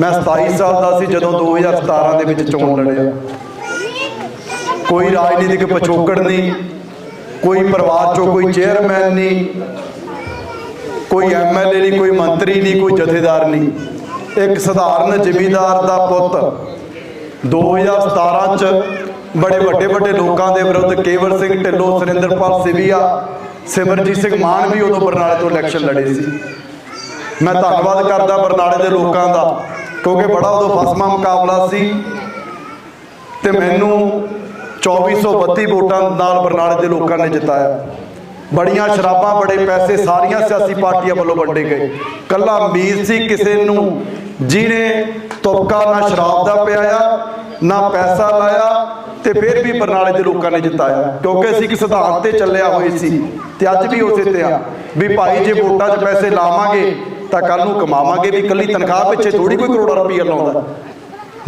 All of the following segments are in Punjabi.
ਮੈਂ 27 ਸਾਲ ਦਾ ਸੀ ਜਦੋਂ 2017 ਦੇ ਵਿੱਚ ਚੋਣ ਲੜਿਆ। ਕੋਈ ਰਾਜਨੀਤਿਕ ਪਿਛੋਕੜ ਨਹੀਂ ਕੋਈ ਪਰਿਵਾਰ ਚੋਂ ਕੋਈ ਚੇਅਰਮੈਨ ਨਹੀਂ ਕੋਈ ਐਮਐਲਏ ਨਹੀਂ ਕੋਈ ਮੰਤਰੀ ਨਹੀਂ ਕੋਈ ਜਥੇਦਾਰ ਨਹੀਂ। ਇੱਕ ਸਧਾਰਨ ਜ਼ਿਮੀਂਦਾਰ ਦਾ ਪੁੱਤ 2017 ਚ ਬੜੇ ਵੱਡੇ ਵੱਡੇ ਲੋਕਾਂ ਦੇ ਵਿਰੁੱਧ ਕੇਵਲ ਸਿੰਘ ਢਿੱਲੋਂ ਸੁਰਿੰਦਰਪਾਲ ਸਿਵੀਆ ਸਿਮਰਜੀਤ ਸਿੰਘ ਮਾਨ ਵੀ ਉਦੋਂ ਬਰਨਾਲੇ ਤੋਂ ਇਲੈਕਸ਼ਨ ਲੜੇ ਸੀ। ਮੈਂ ਧੰਨਵਾਦ ਕਰਦਾ ਬਰਨਾਲੇ ਦੇ ਲੋਕਾਂ ਦਾ। ਕਿਉਂਕਿ ਬੜਾ ਉਦੋਂ ਫਸਮਾ ਮੁਕਾਬਲਾ ਸੀ ਤੇ ਮੈਨੂੰ 2432 ਵੋਟਾਂ ਨਾਲ ਬਰਨਾਲੇ ਦੇ ਲੋਕਾਂ ਨੇ ਜਿਤਾਇਆ। ਬੜੀਆਂ ਸ਼ਰਾਬਾਂ ਬੜੇ ਪੈਸੇ ਸਾਰੀਆਂ ਸਿਆਸੀ ਪਾਰਟੀਆਂ ਵੱਲੋਂ ਵੰਡੇ ਗਏ। ਕੱਲਾ ਅਮੀਰ ਸੀ ਕਿਸੇ ਨੂੰ ਜਿਹਨੇ ਤੁਪਕਾ ਨਾ ਸ਼ਰਾਬ ਦਾ ਪਿਆਇਆ ਨਾ ਪੈਸਾ ਲਾਇਆ ਤੇ ਫਿਰ ਵੀ ਬਰਨਾਲੇ ਦੇ ਲੋਕਾਂ ਨੇ ਜਿਤਾਇਆ। ਕਿਉਂਕਿ ਅਸੀਂ ਇੱਕ ਸਿਧਾਂਤ ਤੇ ਚੱਲਿਆ ਹੋਏ ਸੀ ਤੇ ਅੱਜ ਵੀ ਉਸੇ ਤੇ ਆ ਵੀ ਭਾਈ ਜੇ ਵੋਟਾਂ 'ਚ ਪੈਸੇ ਲਾਵਾਂਗੇ ਤਾਂ ਕੱਲ ਨੂੰ ਕਮਾਵਾਂਗੇ ਵੀ ਇਕੱਲੀ ਤਨਖਾਹ ਪਿੱਛੇ ਥੋੜੀ ਕੋਈ ਕਰੋੜਾ ਰੁਪਈਆ ਲਾਉਂਦਾ।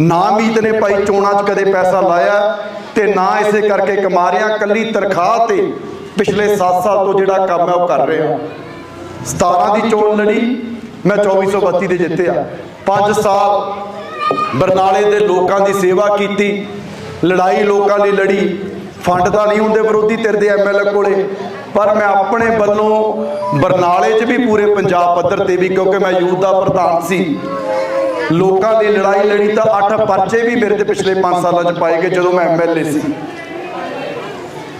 ਨਾ ਮੀਤ ਨੇ ਭਾਈ ਚੋਣਾਂ 'ਚ ਕਦੇ ਪੈਸਾ ਲਾਇਆ ਤੇ ਨਾ ਇਸੇ ਕਰਕੇ ਕਮਾ ਰਿਆ ਕੱਲੀ ਤਨਖਾਹ ਤੇ ਪਿਛਲੇ 7 ਸਾਲ ਤੋਂ ਜਿਹੜਾ ਕੰਮ ਹੈ ਉਹ ਕਰ ਰਿਹਾ। 17 ਦੀ ਚੋਣ ਲੜੀ, ਮੈਂ 2432 ਦੇ ਜਿੱਤਿਆ 5 ਸਾਲ ਬਰਨਾਲੇ ਦੇ ਲੋਕਾਂ ਦੀ ਸੇਵਾ ਕੀਤੀ, ਲੜਾਈ ਲੋਕਾਂ ਲਈ ਲੜੀ, ਫੰਡ ਤਾਂ ਨਹੀਂ ਹੁੰਦੇ ਵਿਰੋਧੀ ਧਿਰ ਦੇ ਐਮਐਲਏ ਕੋਲੇ। ਪਰ ਮੈਂ ਆਪਣੇ ਵੱਲੋਂ ਬਰਨਾਲੇ 'ਚ ਵੀ ਪੂਰੇ ਪੰਜਾਬ ਪੱਧਰ ਤੇ ਵੀ, ਕਿਉਂਕਿ ਮੈਂ ਯੂਥ ਦਾ ਪ੍ਰਧਾਨ ਸੀ, ਲੋਕਾਂ ਦੀ ਲੜਾਈ ਲੜੀ ਤਾਂ 8 ਪਰਚੇ ਵੀ ਮੇਰੇ ਤੇ ਪਿਛਲੇ 5 ਸਾਲਾਂ 'ਚ ਪਾਏ ਗਏ ਜਦੋਂ ਮੈਂ ਐਮਐਲਏ ਸੀ।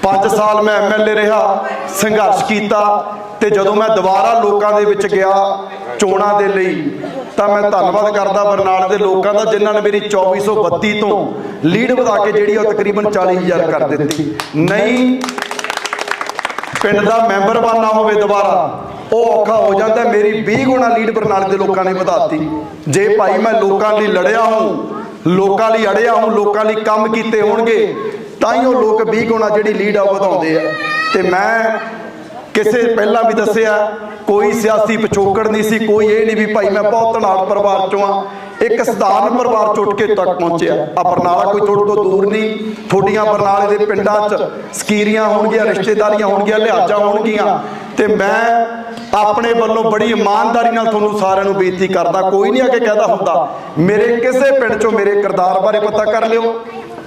5 ਸਾਲ ਮੈਂ ਐਮਐਲਏ ਰਿਹਾ, ਸੰਘਰਸ਼ ਕੀਤਾ ਤੇ ਜਦੋਂ ਮੈਂ ਦੁਬਾਰਾ ਲੋਕਾਂ ਦੇ ਵਿੱਚ ਗਿਆ ਚੋਣਾਂ ਦੇ ਲਈ, ਤਾਂ ਮੈਂ ਧੰਨਵਾਦ ਕਰਦਾ ਬਰਨਾਲੇ ਦੇ ਲੋਕਾਂ ਦਾ ਜਿਨ੍ਹਾਂ ਨੇ ਮੇਰੀ 2432 ਤੋਂ ਲੀਡ ਵਧਾ ਕੇ ਜਿਹੜੀ ਉਹ ਤਕਰੀਬਨ 40000 ਕਰ ਦਿੱਤੀ। ਨਹੀਂ ਪਿੰਡ ਦਾ ਮੈਂਬਰ ਬਣਨਾ ਹੋਵੇ ਦੁਬਾਰਾ, ਉਹ ਔਖਾ ਹੋ ਜਾਂਦਾ, ਮੇਰੀ 20 ਗੁਣਾ ਲੀਡ ਪ੍ਰਣਾਲੀ ਦੇ ਲੋਕਾਂ ਨੇ ਵਧਾਤੀ। ਜੇ ਭਾਈ ਮੈਂ ਲੋਕਾਂ ਲਈ ਲੜਿਆ ਹਾਂ ਲੋਕਾਂ ਲਈ ਅੜਿਆ ਹਾਂ ਲੋਕਾਂ ਲਈ ਕੰਮ ਕੀਤੇ ਹੋਣਗੇ, ਤਾਂ ਹੀ ਉਹ ਲੋਕ 20 ਗੁਣਾ ਜਿਹੜੀ ਲੀਡ ਆ ਵਧਾਉਂਦੇ ਆ। ਤੇ ਮੈਂ ਕਿਸੇ ਪਹਿਲਾਂ ਵੀ ਦੱਸਿਆ, ਕੋਈ ਸਿਆਸੀ ਪਿਛੋਕੜ ਨਹੀਂ ਸੀ, ਕੋਈ ਇਹ ਨਹੀਂ ਵੀ ਭਾਈ ਮੈਂ ਬਹੁਤ ਧਨਾੜ ਪਰਿਵਾਰ ਚੋਂ ਆ। ਇੱਕ ਸਧਾਰਨ ਪਰਿਵਾਰ ਚੋਂ ਉੱਠ ਕੇ ਤੱਕ ਪਹੁੰਚਿਆ। ਆ ਬਰਨਾਲਾ ਕੋਈ ਤੁਹਾਡੇ ਤੋਂ ਦੂਰ ਨਹੀਂ। ਤੁਹਾਡੀਆਂ ਬਰਨਾਲੇ ਦੇ ਪਿੰਡਾਂ 'ਚ ਸਕੀਰੀਆਂ ਹੋਣਗੀਆਂ ਰਿਸ਼ਤੇਦਾਰੀਆਂ ਹੋਣਗੀਆਂ ਲਿਹਾਜ਼ਾਂ ਹੋਣਗੀਆਂ। ਤੇ ਮੈਂ ਆਪਣੇ ਵੱਲੋਂ ਬੜੀ ਇਮਾਨਦਾਰੀ ਨਾਲ ਤੁਹਾਨੂੰ ਸਾਰਿਆਂ ਨੂੰ ਬੇਨਤੀ ਕਰਦਾ। ਕੋਈ ਨਹੀਂ ਆ ਕੇ ਕਹਦਾ ਹੁੰਦਾ। ਮੇਰੇ ਕਿਸੇ ਪਿੰਡ 'ਚੋਂ ਮੇਰੇ ਕਿਰਦਾਰ ਬਾਰੇ ਪਤਾ ਕਰ ਲਿਓ।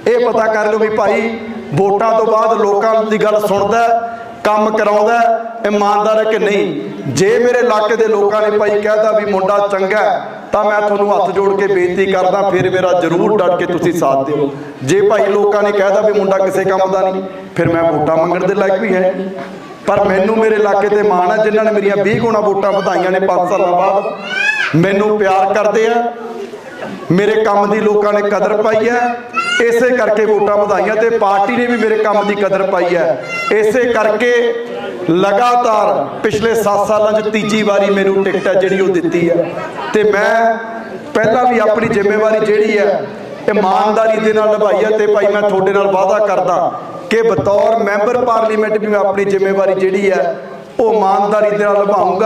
ਇਹ ਪਤਾ ਕਰ ਲਿਓ ਵੀ ਭਾਈ ਵੋਟਾਂ ਤੋਂ ਬਾਅਦ ਲੋਕਾਂ ਦੀ ਗੱਲ ਸੁਣਦਾ ਕੰਮ ਕਰਾਉਂਦਾ ਇਮਾਨਦਾਰ ਹੈ ਕਿ ਨਹੀਂ? ਜੇ ਮੇਰੇ ਇਲਾਕੇ ਦੇ ਲੋਕਾਂ ਨੇ ਭਾਈ ਕਹਿਦਾ ਵੀ ਮੁੰਡਾ ਚੰਗਾ ਤਾਂ ਮੈਂ ਤੁਹਾਨੂੰ ਹੱਥ ਜੋੜ ਕੇ ਬੇਨਤੀ ਕਰਦਾ, ਫਿਰ ਮੇਰਾ ਜ਼ਰੂਰ ਡਟ ਕੇ ਤੁਸੀਂ ਸਾਥ ਦਿਓ। ਜੇ ਭਾਈ ਲੋਕਾਂ ਨੇ ਕਹਿਦਾ ਵੀ ਮੁੰਡਾ ਕਿਸੇ ਕੰਮ ਦਾ ਨਹੀਂ, ਫਿਰ ਮੈਂ ਵੋਟਾਂ ਮੰਗਣ ਦੇ ਲਾਇਕ ਵੀ ਹੈ। ਪਰ ਮੈਨੂੰ ਮੇਰੇ ਇਲਾਕੇ ਤੇ ਮਾਣ ਹੈ, ਜਿਨ੍ਹਾਂ ਨੇ ਮੇਰੀਆਂ 20 ਗੁਣਾ ਵੋਟਾਂ ਵਧਾਈਆਂ ਨੇ 5 ਸਾਲਾਂ ਬਾਅਦ, ਮੈਨੂੰ ਪਿਆਰ ਕਰਦੇ ਆ। ਮੇਰੇ ਕੰਮ ਦੀ ਲੋਕਾਂ ਨੇ ਕਦਰ ਪਾਈ ਹੈ। ਇਸੇ ਕਰਕੇ ਵੋਟਾਂ ਵਧਾਈਆਂ ਤੇ ਪਾਰਟੀ ਨੇ ਵੀ ਮੇਰੇ ਕੰਮ ਦੀ ਕਦਰ ਪਾਈ ਹੈ। ਇਸੇ ਕਰਕੇ ਲਗਾਤਾਰ ਪਿਛਲੇ 7 ਸਾਲਾਂ 'ਚ ਤੀਜੀ ਵਾਰੀ ਮੈਨੂੰ ਟਿਕਟ ਹੈ ਜਿਹੜੀ ਉਹ ਦਿੱਤੀ ਹੈ। ਤੇ ਮੈਂ ਪਹਿਲਾਂ ਵੀ ਆਪਣੀ ਜ਼ਿੰਮੇਵਾਰੀ ਜਿਹੜੀ ਹੈ ਇਮਾਨਦਾਰੀ ਦੇ ਨਾਲ ਨਿਭਾਈ ਹੈ ਤੇ ਭਾਈ ਮੈਂ ਤੁਹਾਡੇ ਨਾਲ ਵਾਅਦਾ ਕਰਦਾ ਕਿ ਬਤੌਰ ਮੈਂਬਰ ਪਾਰਲੀਮੈਂਟ ਵੀ ਮੈਂ ਆਪਣੀ ਜ਼ਿੰਮੇਵਾਰੀ ਜਿਹੜੀ ਹੈ ਉਹ ਇਮਾਨਦਾਰੀ ਦੇ ਨਾਲ ਨਿਭਾਉਂਗਾ